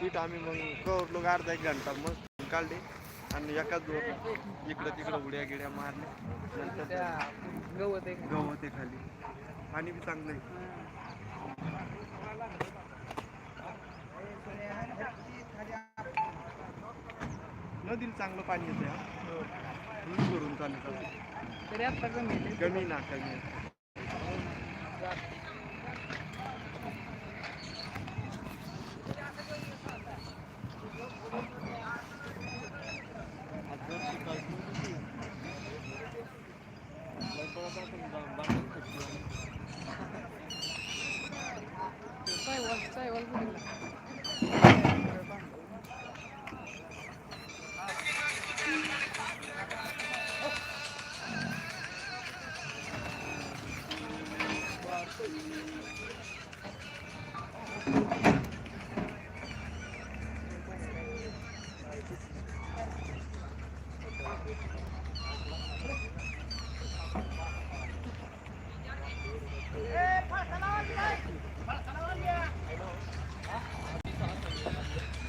पीठ आम्ही मग कवरलो अर्धा एक घंटा मग काढले आणि एकाच दोन इकडं तिकडं उड्या गिड्या मारल्या. नंतर गवत आहे गवत आहे खाली पाणी बी चांगलं आहे. नदीला चांगलं पाणी येतं हा. आता कमी आहे. कमी ना कमी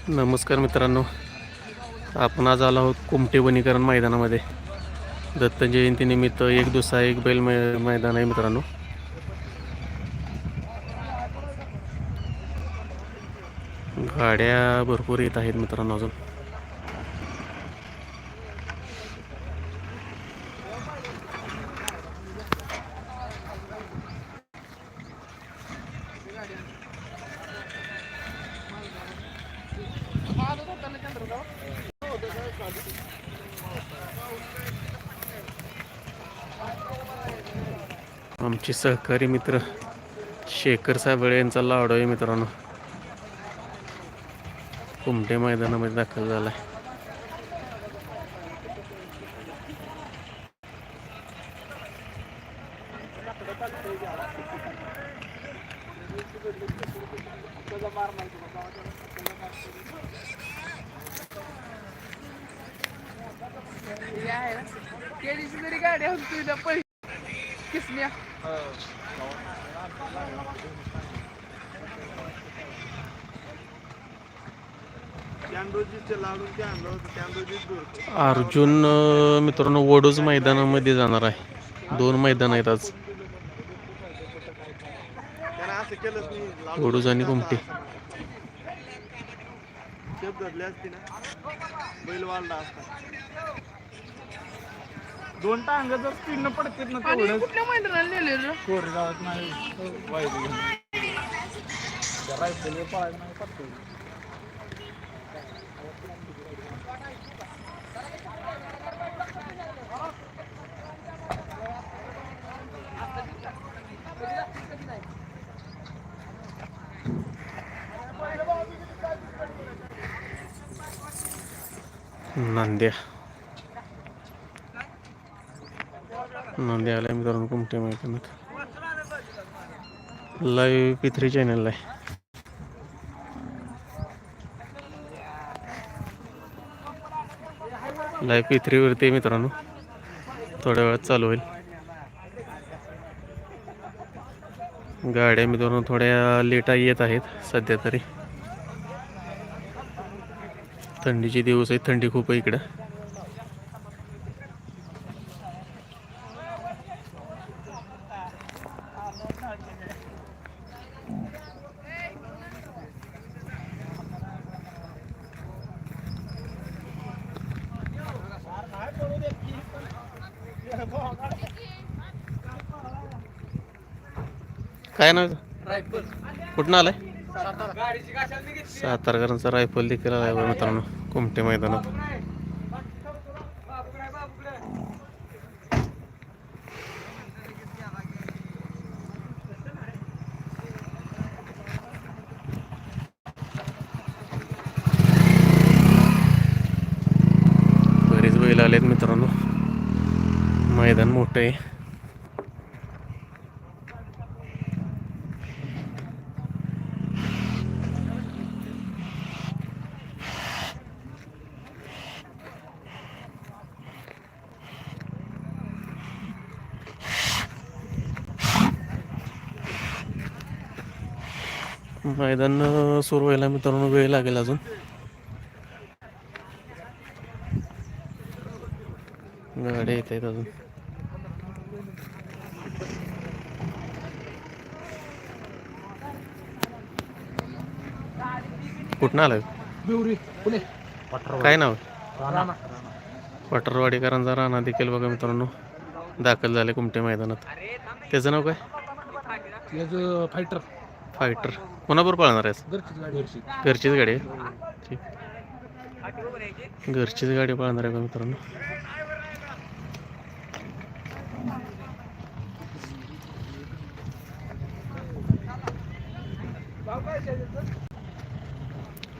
नमस्कार मित्रांनो. आपण आज आलो आहोत कुमटे वनीकरण मैदानामध्ये. दत्त जयंतीनिमित्त एक दुसरा एक बैल मै मैदान आहे मित्रांनो. गाड्या भरपूर येत आहेत मित्रांनो अजून. आमचे सहकारी मित्र शेखर साबळे यांचा लाडो आहे मित्रांनो. कुमटे मैदानामध्ये दाखल झाला आहे हे आहे ना त्या दिवशी जरी गाडी होती तुझ्या पै किसन्या कॅन्डोजीचे लाडू ते आणलं होतं कॅन्डोजीच दूर अर्जुन मित्रांनो वडूज मैदानामध्ये जाणार आहे. दोन मैदान आहेत आज. वडूज आणि कुमटे. दोन टांग जर स्पीडनं पडतात ना कुठल्या मैदानाला नेलेलं? कोरेगावात नाही. नांद्या. नांद्या आलाय मित्रांनो कुमटे मैदानात लाईव्ह पी थ्री आहे. लाईव्ह पी थ्रीवरती मित्रांनो. थोड्या वेळात चालू होईल. गाड्या मित्रांनो थोड्या लेटा येत आहेत सध्या तरी. थंडीचे दिवस आहेत थंडी खूप आहे इकडं. काय नाव कुठनं कुठं आलाय? सातारकरांचा रायफल देखील बघा मित्रांनो कुमटे मैदानात. बरेच बैल आलेत मित्रांनो. मैदान मोठं आहे. मैदान सुरू व्हायला मित्रांनो वेळ लागेल अजून. गाड्या येत आहेत अजून. कुठनं पुणे. काय नाव? पटरवाडीकरांचा राणा देखील बघा मित्रांनो. दाखल झाले कुमटे मैदानात. त्याचं नाव काय? फायटर फायटर कोणाबरोबर पळणार आहेस घरचीच गाडी घरची घरचीच गाडी आहे ठीक घरचीच गाडी पळणार आहे का मित्रांनो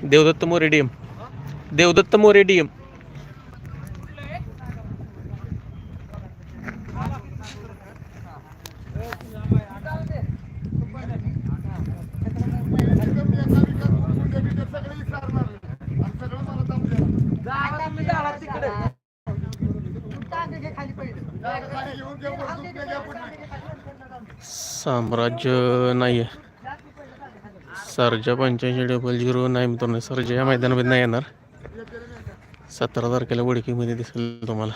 Devdatta More D M Devdatta More D M साम्राज्य नाही आहे सरजा पंच्याऐंशी डबल झिरो नाही मित्रांनो सरजा या मैदानामध्ये नाही येणार. सतरा तारखेला वडकीमध्ये दिसेल तुम्हाला.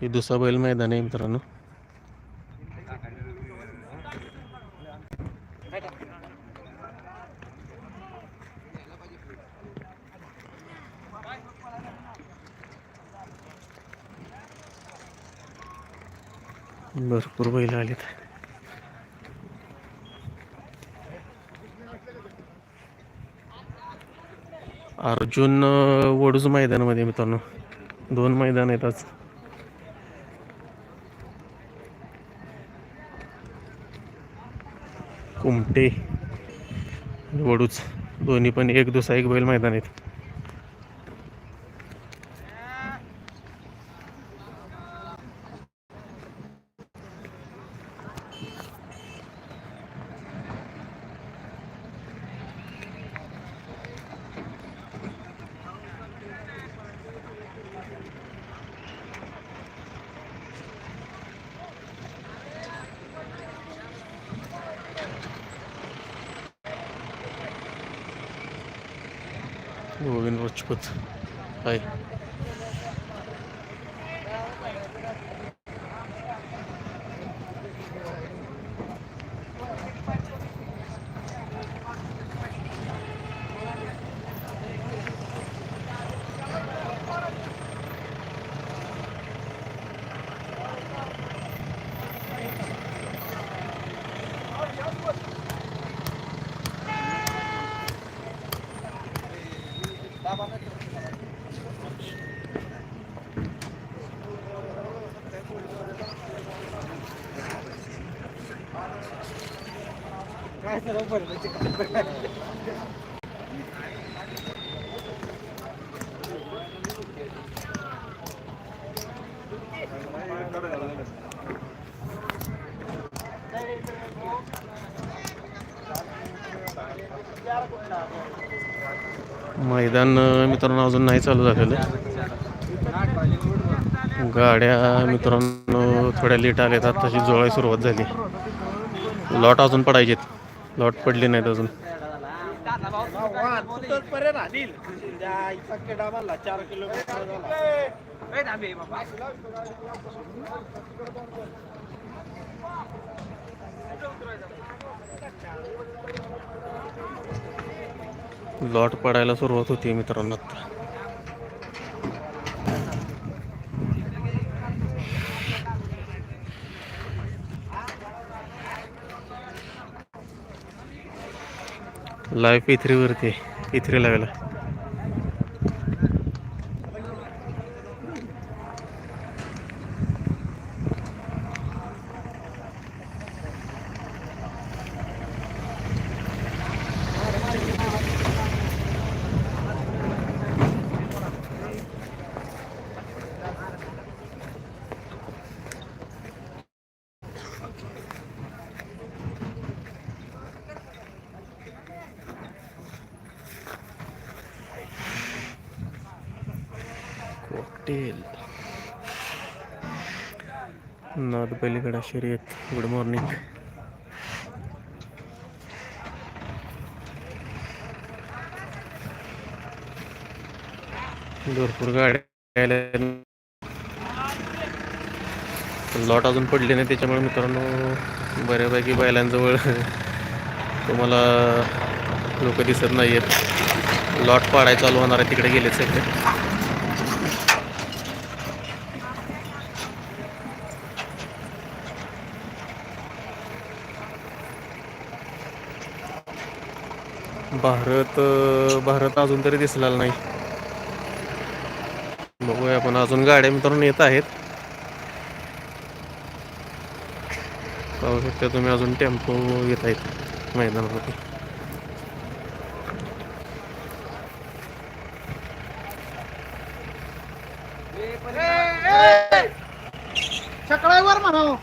हे दुसरा बैल मैदान आहे मित्रांनो. भरपूर बैल आलेत. अर्जुन वडूज मैदानामध्ये मित्रांनो. दोन मैदान आहेत आज. कुमटे वडूच दोन्ही पण एक दुसरा एक बैल मैदान आहेत. मैदान मित्रांनो अजून नाही चालू झालेलं. गाड्या मित्रांनो थोड्या लेट आल्यात तशी जोळाय सुरुवात झाली. लॉट अजून पडायचेत. लॉट पडली नाहीत अजून. चार किलोमीटर लॉट पडायला सुरुवात होती मित्रांनो आता. लाईव्ह पी थ्रीवरती पी लावायला पटेल नाद पहिलीकडा शर्यत गुड मॉर्निंग भरपूर गाड्या लॉट अजून पडले नाही. त्याच्यामुळे मित्रांनो बऱ्यापैकी बैलांजवळ तुम्हाला लोक दिसत नाही आहेत लॉट पाडायचं चालू होणार आहे. तिकडे गेले सगळे. भारत भारत अजून तरी दिसला नाही. बघूया आपण अजून गाड्या मित्रांनो येत आहेत. पाहू शकता तुम्ही अजून टेम्पो येत आहेत मैदानामध्ये. सकाळीवर म्हणा हो.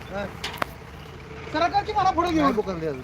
सरकारची मला पुढे घेऊन.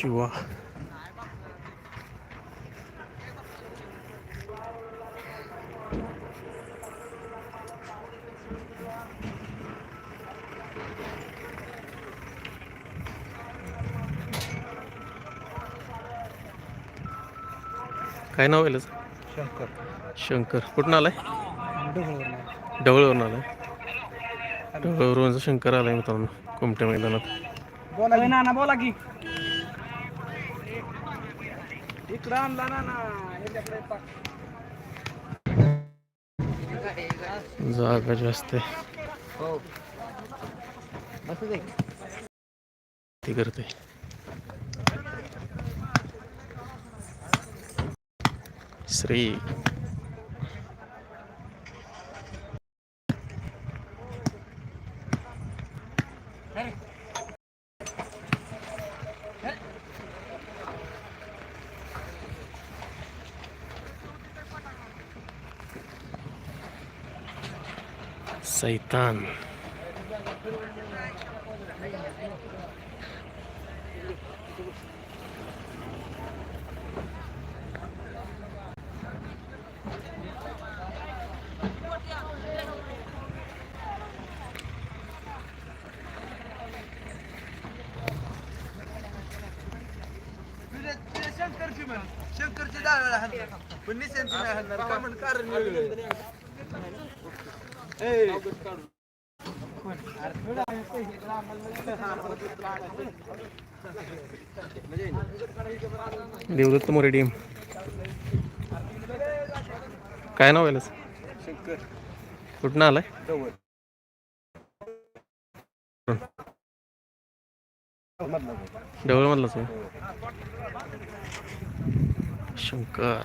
शिवा काय नाव आहे शंकर. शंकर. कुठून आलाय? ढवळवरून आलाय. ढवळवरून शंकर आलाय मित्रांनो कोमट्या मैदानात. बोला ना बोला की. इकडं आणला ना ना ह्याच्याकडे. जागा जास्त ती करते. श्री. सैतान Satan. देवदत्त मोरे टीम काय नाव शंकर. कुठनं आलाय? मधलाच आहे. शंकर.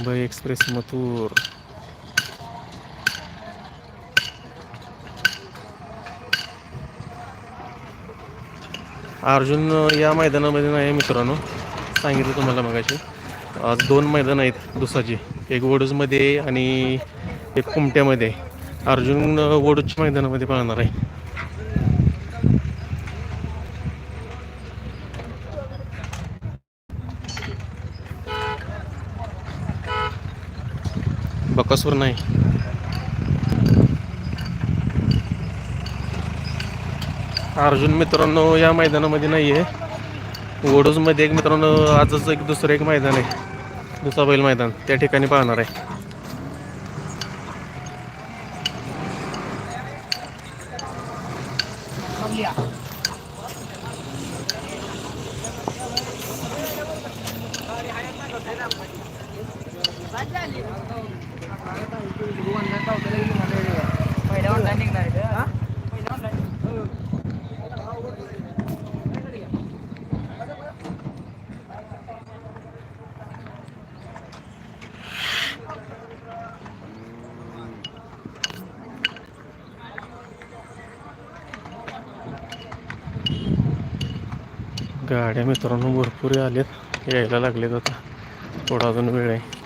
मुंबई एक्सप्रेस मथुर. अर्जुन या मैदानामध्ये नाही मित्रांनो. सांगितलं तुम्हाला मगाशी. आज दोन मैदान आहेत दुसाची एक वडूजमध्ये आणि एक कुमट्यामध्ये. अर्जुन वडूजच्या मैदानामध्ये पाहणार आहे. कसूर नाही. अर्जुन मित्रांनो या मैदानामध्ये नाही आहे ओडोजमध्ये एक मित्रांनो आजच एक दुसरं एक मैदान आहे. दुसरा बैल मैदान. त्या ठिकाणी पाहणार आहे. पहिल्या ऑनलाईन गाड्या मित्रांनो भरपूर आल्यात यायला लागलेत आता. थोडा अजून वेळ आहे.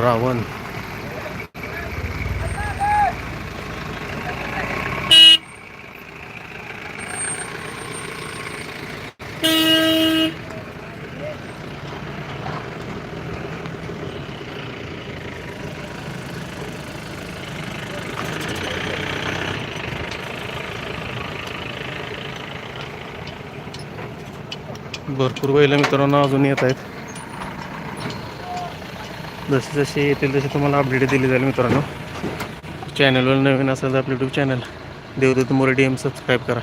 रावण. भरपूर बैल मित्रांनो अजून येत आहेत. जसे जसे येतील तसे तुम्हाला अपडेट दिली जाईल मित्रांनो. चॅनलवर नवीन असेल तर आपलं YouTube channel Devdatt More D M subscribe करा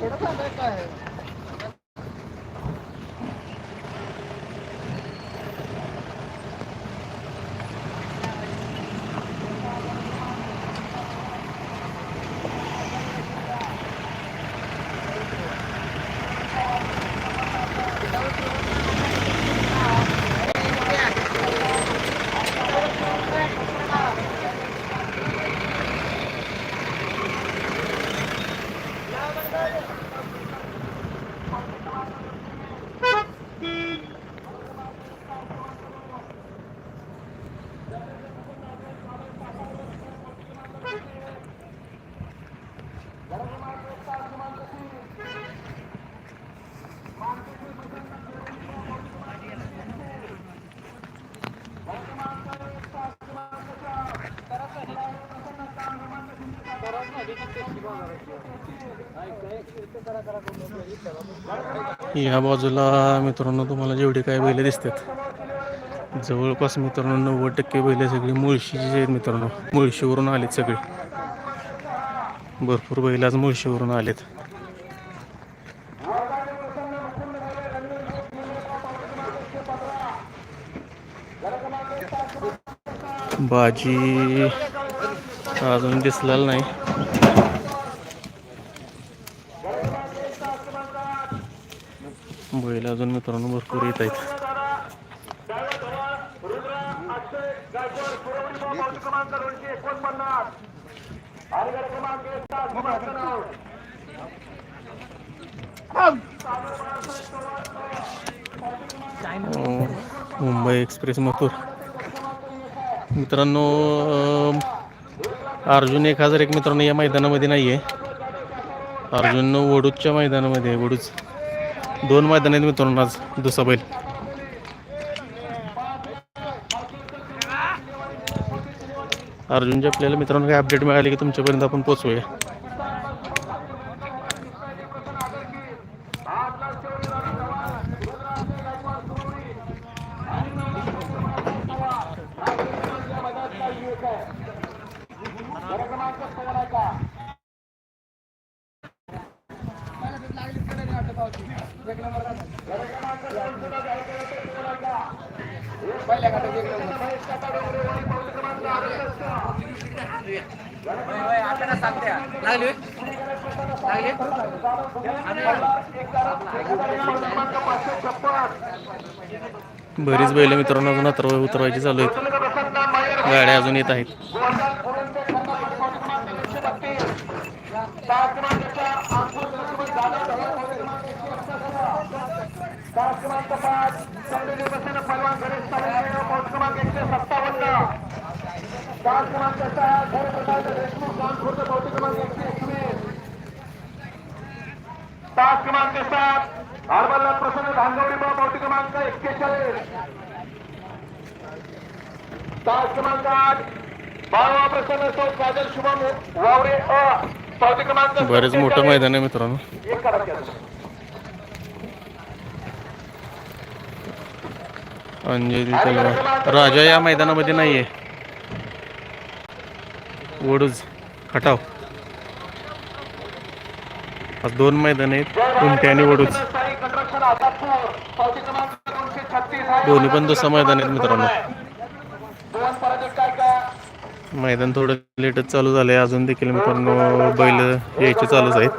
थोडं सांगाय काय आहे? या बाजूला मित्रांनो तुम्हाला जेवढे काय बैल दिसतात. जवळपास मित्रांनो नव्वद टक्के बैल सगळी मुळशीची आहेत मित्रांनो. मुळशीवरून आलेत सगळे. भरपूर बैल आज मुळशीवरून आलेत. बाजी अजून दिसलेला नाही बैल अजून मित्रांनो भरपूर येत आहेत. मुंबई एक्सप्रेस मथुर. मित्रांनो अर्जुन एक हजार एक मित्रांनो या मैदानामध्ये नाही आहे अर्जुन वडूजच्या मैदानामध्ये आहे वडूज दोन मैदान आहेत मित्रांनो आज. दुसरा बैल. अर्जुनच्या आपल्याला मित्रांनो काही अपडेट मिळाली की तुमच्यापर्यंत आपण पोचवूया बरीच बैल मित्रांनो अजून उतरव उतरवायची चालू आहेत. गाड्या अजून येत आहेत. तास क्रमांक सात हरबल्ला प्रसन्न धांगवडी पावती क्रमांक एक्केचाळीस. तास क्रमांक आठ. बाळवा प्रसन्न सौ काजल शुभम वावरे अ. पावती क्रमांक बरेच मोठं मैदान आहे मित्रांनो. एक. अंजली तलवार. राजा या मैदानामध्ये नाही आहे वडूज खटाव दोन मैदान आहेत कुमटे आणि वडूज. दोन्ही पण दुसरा मैदान आहेत मित्रांनो. मैदान थोडं लेटच चालू झालंय. अजून देखील मित्रांनो बैल यायचे चालूच आहेत.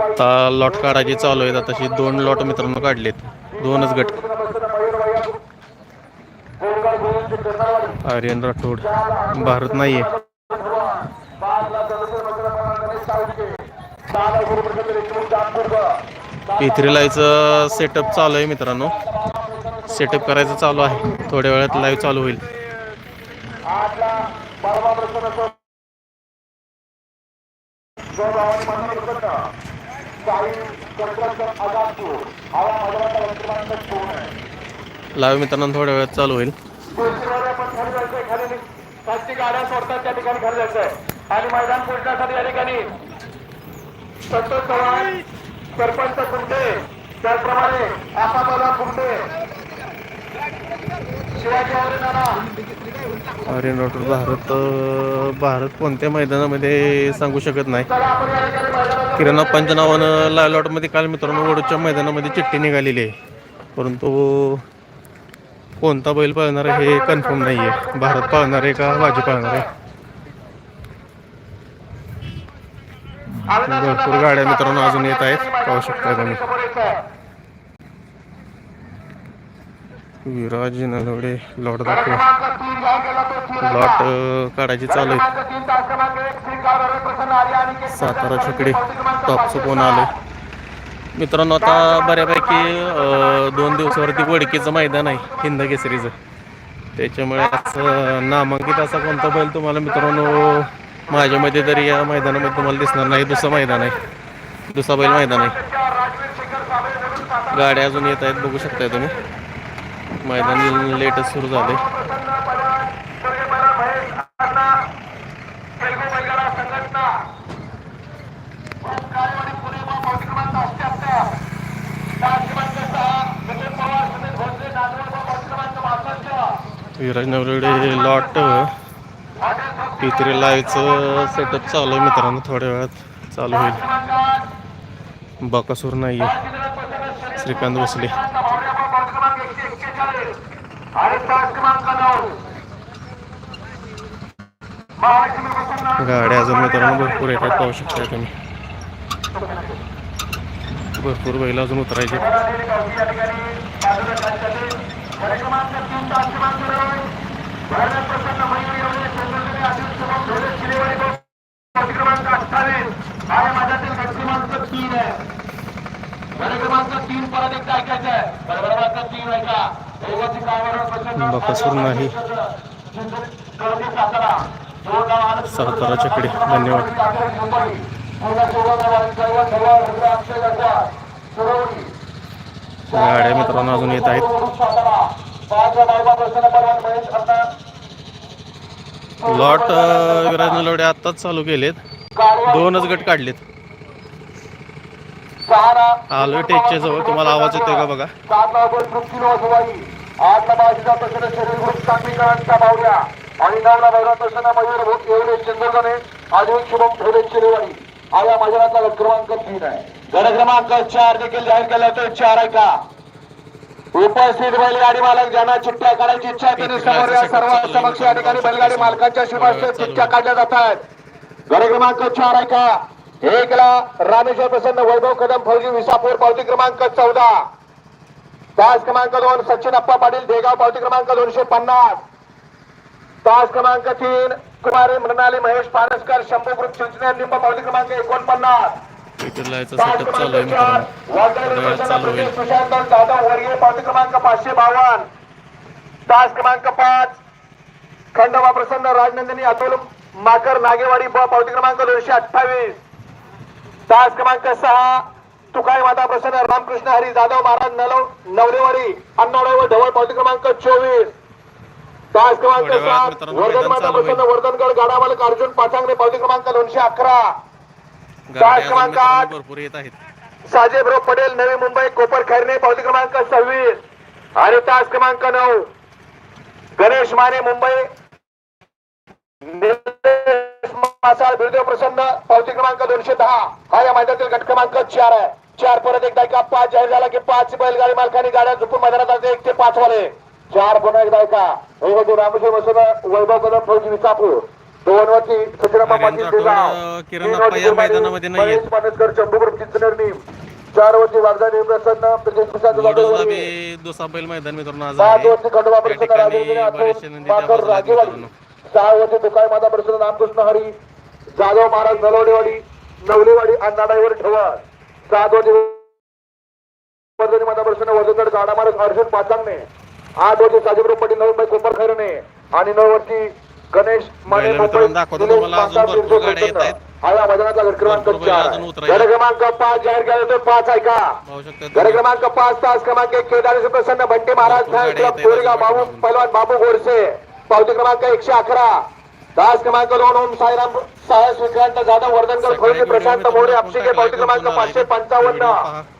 आता लॉट काढायचे चालू आहेत. आताशी दोन लॉट मित्रांनो काढलेत. दोनच गट. आर्यन राठोड. भारत नाहीये. इथरी लाईव्हचं सेटअप चालू आहे मित्रांनो. सेटअप करायचं चालू आहे. थोड्या वेळात लाईव्ह चालू होईल. लाईव्ह मित्रांनो थोड्या वेळात चालू होईल. गाड्या सोडतात त्या ठिकाणी आणि मैदान पोहोचण्यासाठी या ठिकाणी. संतोष चव्हाण सरपंच कुंटे त्याचप्रमाणे आपाबाला आर्यन राठोड भारत भारत कोणत्या मैदानामध्ये सांगू शकत नाही. किरण अप्पांच्या नावानं लाल लॉटमध्ये काल मित्रांनो वडूच्या मैदानामध्ये चिठ्ठी निघालेली आहे. परंतु कोणता बैल पाळणार आहे हे कन्फर्म नाही आहे भारत पाळणार आहे का? बाजी पाळणार आहे? भरपूर गाड्या मित्रांनो अजून येत आहेत. पाहू शकता तुम्ही. विराज नलवडे लॉट दाखव. लॉट काढायची चालू आहे. सातारा छकडे टॉपचं कोण आलं मित्रांनो आता बऱ्यापैकी दोन दिवसावरती वडकीचं मैदान आहे हिंद केसरीचं. त्याच्यामुळे आज नामांकित असा कोणता बैल तुम्हाला मित्रांनो माझ्यामध्ये तरी या मैदानामध्ये तुम्हाला दिसणार नाही. दुसरं मैदान आहे. दुसरा बैल मैदान आहे. गाड्या अजून येत आहेत. बघू शकताय तुम्ही. मैदान लेटच सुरू झाले प्रसन्न लॉट सूर्यमला महेश लाईव्हचं सेटअप चालू आहे मित्रांनो थोड्या वेळात चालू होईल. बकासूर नाही आहे श्रीकांत बसले गाड्या अजून मित्रांनो भरपूर येतात पाहू शकता तुम्ही. भरपूर बैल अजून उतरायचे क्रमांक अठ्ठावीस आहे माझ्यातील गट क्रमांक तीन आहे गट क्रमांक तीन परत एकदा ऐकायचं आहे गट क्रमांक तीन ऐका दोघांची कामावर प्रसन्न बकासूर नाही। कळवली सातारा दोन गाव आलं सातारा चकडे धन्यवाद। गाड्या मित्रांनो अजून येत आहेत. लॉट अं, विराज नलवडे आत्ताच चालू केलेत. दोनच गट काढलेत. आलोय टेकच्या जवळ तुम्हाला आवाज येतोय का बघा? आणि नवला भैरव प्रसन्न मयूर भूत एवढे चंद्रगणे आधी शुभम ठेवले चिरेवाडी आया मैदानातला गट क्रमांक तीन आहे. गट क्रमांक चार देखील जाहीर केला तो चार आहे का? उपस्थित बैलगाडी मालक ज्यांना चिठ्ठ्या काढायची इच्छा आहे त्यांनी समोर या सर्व समक्ष या ठिकाणी बैलगाडी मालकांच्या शिफारशी चिठ्ठ्या काढल्या जात आहेत. गड क्रमांक चार आहे का? एकला रामेश्वर प्रसन्न वैभव कदम फौजी विसापूर पावती क्रमांक चौदा. तास क्रमांक दोन सचिन अप्पा पाटील देगाव पावती क्रमांक दोनशे पन्नास. तास क्रमांक तीन कुमारी मृणाली महेश पानसकर शंभू ग्रुप चिंचणे लिंब पावती क्रमांक एकोणपन्नास. होईल सुशांत जाधव वर्गीय पावती क्रमांक पाचशे बावन्न. तास क्रमांक पाच खंडोबा प्रसन्न राजनंदिनी अतुल माकर नागेवाडी ब पावती क्रमांक दोनशे अठ्ठावीस. तास क्रमांक सहा तुकाई माता प्रसन्न रामकृष्ण हरी जाधव महाराज नलव नवलेवाडी अन्नाडव व ढवळ पावती क्रमांक चोवीस तास क्रमांक सात वर्धन माता. प्रसन्न वर्धनगड गाडा मालक अर्जुन पाचांगणे पावती क्रमांक दोनशे अकरा अजून क्रमांक आठ. साजेबराव पटेल नवी मुंबई कोपर खैरणे पावती क्रमांक सव्वीस आणि तास क्रमांक नऊ गणेश माने मुंबई मासाळ बिरदेव प्रसन्न. पावती क्रमांक दोनशे दहा. हा या मैदानातील गट क्रमांक चार आहे. चार परत एकदा एका पाच जाहीर झाला की पाच बैलगाडी मालकांनी गाड्या झुपून मैदानात आणते एक ते पाच वाले. चार पुन्हा एकदा एका. हे होते रामशेर वसुदा वैभव कदम फौजी विसापूर. दोन वरती सचिनप्पा पाटील मैदानामध्ये. महेश चंदूपूर नीम चार वरती वागदा नीम प्रसन्न प्रसाद मैदान मित्रांनो पाच वरती खंडोबा प्रसन्न राजेंद्र राजेवाडी. सहा वरती दुकाय माता प्रसन्न रामकृष्ण हरी. जाधव महाराज नलवडेवाडी नवलेवाडी अण्णाडाईवर ठेवत सात वर्धनी माता प्रसन्न गाडा महाराज अर्जुन पाचांगणे आठ वरती साजिबराव पाटील नऊ कोपर खैरणे आणि नऊ वरती गणेश माने. आया गट क्रमांक चार पाच जाहीर केला जातो. पाच ऐका गड क्रमांक पाच तास क्रमांक एक केदारेश्वर प्रसन्न भट्टे महाराज क्लब कोरेगाव बाबू. पैलवान बाबू गोडसे. पावती क्रमांक एकशे अकरा. तास क्रमांक दोन ओम साईराम साहस विक्रांत जाधव वर्धनकर व्हिडिओ प्रशांत मोरे टाकलाय, पावती क्रमांक पाचशे? पंचावन्न.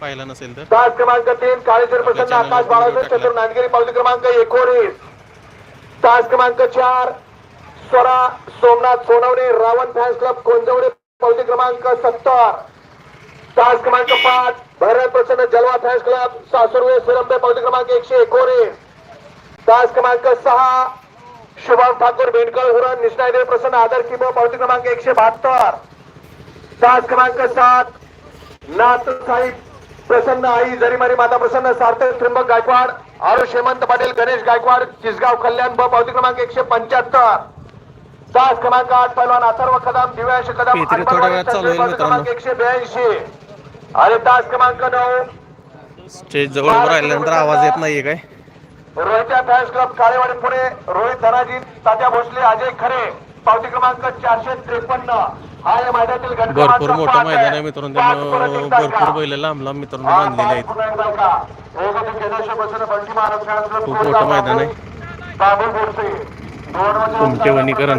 पाहिला नसेल तर. तास क्रमांक तीन काळेश्वर प्रसन्न आकाश बाळासाहेब चतुर नांदगिरी पावती क्रमांक एकोणीस. तास क्रमांक चार स्वरा सोमनाथ सोनवणे रावण फॅन्स क्लब कोंजवडे पावती क्रमांक सत्तर. तास क्रमांक पाच भैरव प्रसन्न जलवा फॅन्स क्लब सासुर्वे सिरंबे पावती क्रमांक एकशे एकोणीस. तास क्रमांक सहा शुभम ठाकूर बेंडकर हुरण निष्णादेव प्रसन्न आदर किमो पावती क्रमांक एकशे बहात्तर. तास क्रमांक सात. नाथ साहेब प्रसन्न आई जरीमारी माता प्रसन्न सार्थक त्रिंबक गायकवाड आरुष हेमंत पाटील गणेश गायकवाड चिसगाव कल्याण ब पावती क्रमांक एकशे पंच्याहत्तर. तास क्रमांक आठ पैलवान अथर्व कदम दिव्यांश कदम क्रमांक. एकशे ब्याऐंशी. आणि तास क्रमांक नऊ. स्टेज जवळ राहिल्यानंतर आवाज येत नाहीये काय? Rohitya fans club Kalewadi Pune Rohit Dhanaji Tatya Bhosale Ajay Khare. पावती क्रमांक चारशे त्रेपन्न. हा या मैदानातील भरपूर मोठं मैदान आहे मित्रांनो. भरपूर? बैल लांब लांब मित्रांनो बांधलेले आहेत. खूप मोठं मैदान आहे. कुमटे वनीकरण.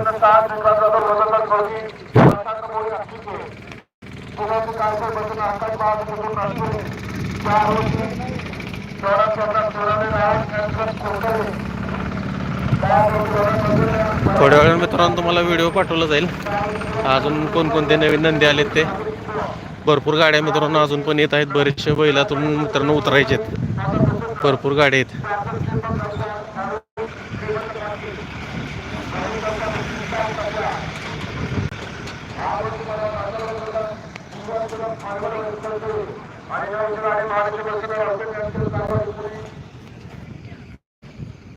पुण्याचे चौदा थोड्या वेळा मित्रांनो तुम्हाला व्हिडिओ पाठवला जाईल. अजून कोणकोणते नवीन नंदी आलेत ते? भरपूर गाड्या मित्रांनो अजून पण येत आहेत. बरेचसे बैलातून मित्रांनो उतरायचे आहेत भरपूर गाड्या आहेत. കൊടുക്കുന്ന